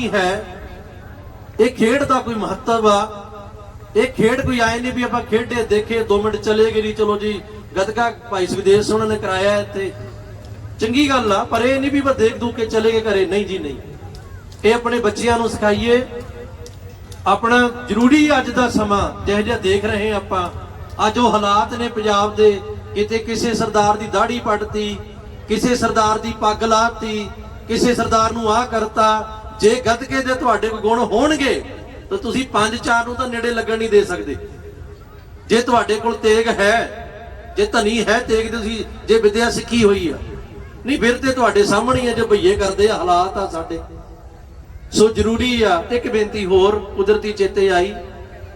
ਨਹੀਂ ਹੈ। ਇਹ ਖੇਡ ਦਾ ਕੋਈ ਮਹੱਤਵ ਆ। ਇਹ ਖੇਡ ਕੋਈ ਆਏ ਨਹੀਂ ਵੀ ਆਪਾਂ ਖੇਡੇ, ਦੇਖੇ 2 ਮਿੰਟ ਚਲੇ ਗਏ ਨਹੀਂ ਚਲੋ ਜੀ, ਗਤਕਾ ਭਾਈ ਸੁਖਦੇਵ ਸਿੰਘ ਨੇ ਕਰਾਇਆ ਇੱਥੇ। ਚੰਗੀ ਗੱਲ ਆ, ਪਰ ਇਹ ਨਹੀਂ ਵੀ ਬਸ ਦੇਖ ਦੂ ਕੇ ਚਲੇ ਗਏ ਘਰੇ। ਨਹੀਂ ਜੀ, ਨਹੀਂ। ਇਹ ਆਪਣੇ ਬੱਚਿਆਂ ਨੂੰ ਸਿਖਾਈਏ। ਆਪਣਾ ਜ਼ਰੂਰੀ ਅੱਜ ਦਾ ਸਮਾਂ, ਜਿਹੋ ਜਿਹਾ ਦੇਖ ਰਹੇ ਆਪਾਂ। ਅੱਜ ਉਹ ਹਾਲਾਤ ਨੇ ਪੰਜਾਬ ਦੇ। ਕਿਤੇ ਕਿਸੇ ਸਰਦਾਰ ਦੀ ਦਾੜੀ ਪੱਟਤੀ, ਕਿਸੇ ਸਰਦਾਰ ਦੀ ਪੱਗ ਲਾਤੀ, ਕਿਸੇ ਸਰਦਾਰ ਨੂੰ ਆਹ ਕਰਤਾ ਜੇ ਗੱਦਕੇ ਦੇ ਤੁਹਾਡੇ ਕੋਲ ਗੁਣ ਹੋਣਗੇ, ਤਾਂ ਤੁਸੀਂ ਪੰਜ ਚਾਰ ਨੂੰ ਤਾਂ ਨੇੜੇ ਲੱਗਣ ਨਹੀਂ ਦੇ ਸਕਦੇ। ਜੇ ਤੁਹਾਡੇ ਕੋਲ ਤੇਗ ਹੈ, ਜੇ ਧਨੀ ਹੈ ਤੇਗ ਤੁਸੀਂ, ਜੇ ਵਿਦਿਆ ਸਿੱਖੀ ਹੋਈ ਆ, ਨਹੀਂ ਫਿਰ ਤੇ ਤੁਹਾਡੇ ਸਾਹਮਣੇ ਆ ਜੇ ਭਈਏ ਕਰਦੇ ਆ ਹਾਲਾਤ ਆ ਸਾਡੇ। ਸੋ ਜ਼ਰੂਰੀ ਆ, ਇੱਕ ਬੇਨਤੀ ਹੋਰ ਕੁਦਰਤੀ ਚੇਤੇ ਆਈ।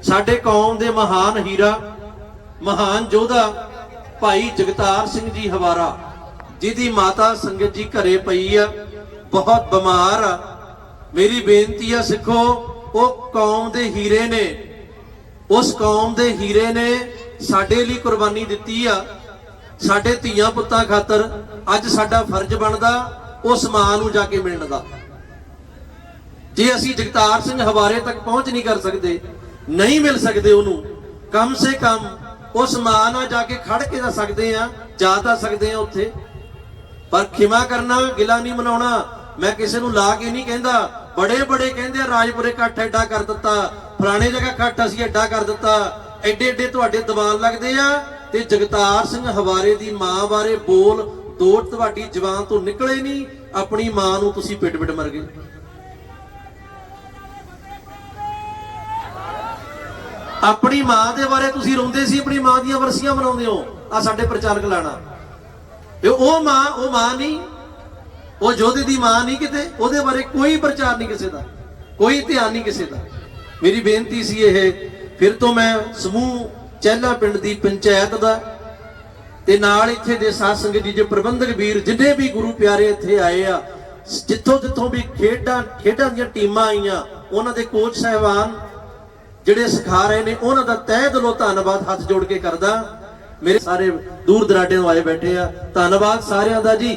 ਸਾਡੇ ਕੌਮ ਦੇ ਮਹਾਨ ਹੀਰਾ, ਮਹਾਨ ਯੋਧਾ, ਭਾਈ ਜਗਤਾਰ ਸਿੰਘ ਜੀ ਹਵਾਰਾ, ਜਿਹਦੀ ਮਾਤਾ ਸੰਗਤ ਜੀ ਘਰੇ ਪਈ ਆ, ਬਹੁਤ ਬਿਮਾਰ ਆ ਮੇਰੀ ਬੇਨਤੀ ਆ ਸਿੱਖੋ, ਉਹ ਕੌਮ ਦੇ ਹੀਰੇ ਨੇ। ਉਸ ਕੌਮ ਦੇ ਹੀਰੇ ਨੇ ਸਾਡੇ ਲਈ ਕੁਰਬਾਨੀ ਦਿੱਤੀ ਆ। ਸਾਡੇ ਧੀਆਂ ਪੁੱਤਾਂ ਖਾਤਰ ਅੱਜ ਸਾਡਾ ਫਰਜ਼ ਬਣਦਾ ਉਸ ਮਾਂ ਨੂੰ ਜਾ ਕੇ ਮਿਲਣ ਦਾ। ਜੇ ਅਸੀਂ ਜਗਤਾਰ ਸਿੰਘ ਹਵਾਰੇ ਤੱਕ ਪਹੁੰਚ ਨਹੀਂ ਕਰ ਸਕਦੇ, ਨਹੀਂ ਮਿਲ ਸਕਦੇ ਉਹਨੂੰ, ਕਮ ਸੇ ਕਮ ਉਸ ਮਾਂ ਨਾਲ ਜਾ ਕੇ ਖੜ ਕੇ ਜਾ ਸਕਦੇ ਆ, ਜਾ ਤਾਂ ਸਕਦੇ ਆ ਉੱਥੇ। ਪਰ ਖਿਮਾ ਕਰਨਾ, ਗਿਲਾ ਨਹੀਂ ਮਨਾਉਣਾ, ਮੈਂ ਕਿਸੇ ਨੂੰ ਲਾ ਕੇ ਨਹੀਂ ਕਹਿੰਦਾ ਬੜੇ ਬੜੇ ਕਹਿੰਦੇ ਆ, ਰਾਜਪੁਰੇ ਇਕੱਠ ਐਡਾ ਕਰ ਦਿੱਤਾ, ਫਲਾਣੇ ਜਗ੍ਹਾ ਇਕੱਠ ਅਸੀਂ ਐਡਾ ਕਰ ਦਿੱਤਾ। ਐਡੇ ਐਡੇ ਤੁਹਾਡੇ ਦੀਵਾਨ ਲੱਗਦੇ ਆ ਤੇ ਜਗਤਾਰ ਸਿੰਘ ਹਵਾਰੇ ਦੀ ਮਾਂ ਬਾਰੇ ਬੋਲ, ਦੋ ਤੁਹਾਡੀ ਜ਼ਬਾਨ ਤੋਂ ਨਿਕਲੇ ਨਹੀਂ, ਆਪਣੀ ਮਾਂ ਨੂੰ ਤੁਸੀਂ ਪਿੱਟ ਪਿੱਟ ਮਰ ਗਏ। ਆਪਣੀ ਮਾਂ ਦੇ ਬਾਰੇ ਤੁਸੀਂ ਰੋਂਦੇ ਸੀ, ਆਪਣੀ ਮਾਂ ਦੀਆਂ ਵਰਸੀਆਂ ਮਨਾਉਂਦੇ ਹੋ ਆ ਸਾਡੇ ਪ੍ਰਚਾਰਕ ਲਾਣਾ। ਤੇ ਉਹ ਮਾਂ ਉਹ ਮਾਂ ਨਹੀਂ ਉਹ ਜੋਧੇ ਦੀ ਮਾਂ ਨਹੀਂ ਕਿਤੇ, ਉਹਦੇ ਬਾਰੇ ਕੋਈ ਪ੍ਰਚਾਰ ਨਹੀਂ ਕਿਸੇ ਦਾ, ਕੋਈ ਧਿਆਨ ਨਹੀਂ ਕਿਸੇ ਦਾ। ਮੇਰੀ ਬੇਨਤੀ ਸੀ ਇਹ, ਫਿਰ ਤੋਂ ਮੈਂ ਸਮੂਹ ਚਹਿਲਾ ਪਿੰਡ ਦੀ ਪੰਚਾਇਤ ਦਾ ਤੇ ਨਾਲ ਇੱਥੇ ਦੇ ਸਾਧ ਸੰਗਤ ਜੀ ਜੋ ਪ੍ਰਬੰਧਕ ਵੀਰ, ਜਿੰਨੇ ਵੀ ਗੁਰੂ ਪਿਆਰੇ ਇੱਥੇ ਆਏ ਆ, ਜਿੱਥੋਂ ਜਿੱਥੋਂ ਵੀ ਖੇਡਾਂ ਖੇਡਾਂ ਦੀਆਂ ਟੀਮਾਂ ਆਈਆਂ, ਉਹਨਾਂ ਦੇ ਕੋਚ ਸਹਿਬਾਨ ਜਿਹੜੇ ਸਿਖਾ ਰਹੇ ਨੇ, ਉਹਨਾਂ ਦਾ ਤਹਿ ਦਿਲੋਂ ਧੰਨਵਾਦ ਹੱਥ ਜੋੜ ਕੇ ਕਰਦਾ। ਮੇਰੇ ਸਾਰੇ ਦੂਰ ਦਰਾਡੇ ਤੋਂ ਆਏ ਬੈਠੇ ਆ। ਧੰਨਵਾਦ ਸਾਰਿਆਂ ਦਾ ਜੀ।